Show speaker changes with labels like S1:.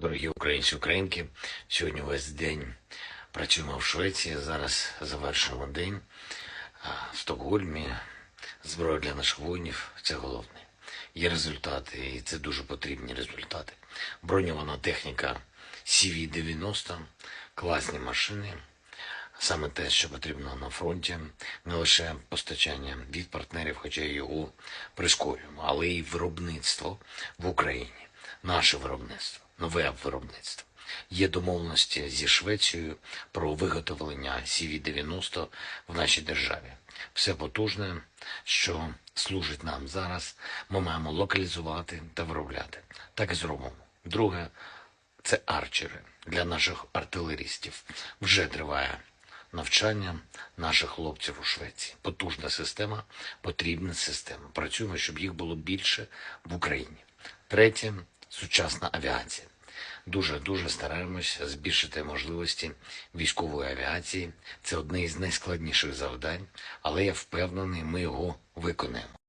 S1: Дорогі українці, українки, сьогодні весь день працюємо в Швеції. Зараз завершуємо день в Стокгольмі. Зброя для наших воїнів це головне. Є результати, і це дуже потрібні результати. Броньована техніка CV-90, класні машини. Саме те, що потрібно на фронті, не лише постачання від партнерів, хоча його прискорюємо, але й виробництво в Україні, наше виробництво, нове виробництво. Є домовленості зі Швецією про виготовлення CV-90 в нашій державі. Все потужне, що служить нам зараз, ми маємо локалізувати та виробляти. Так і зробимо. Друге, це арчери для наших артилерістів. Вже триває навчання наших хлопців у Швеції. Потужна система, потрібна система. Працюємо, щоб їх було більше в Україні. Третє сучасна авіація. Дуже дуже стараємося збільшити можливості військової авіації. Це одне із найскладніших завдань, але я впевнений, ми його виконаємо.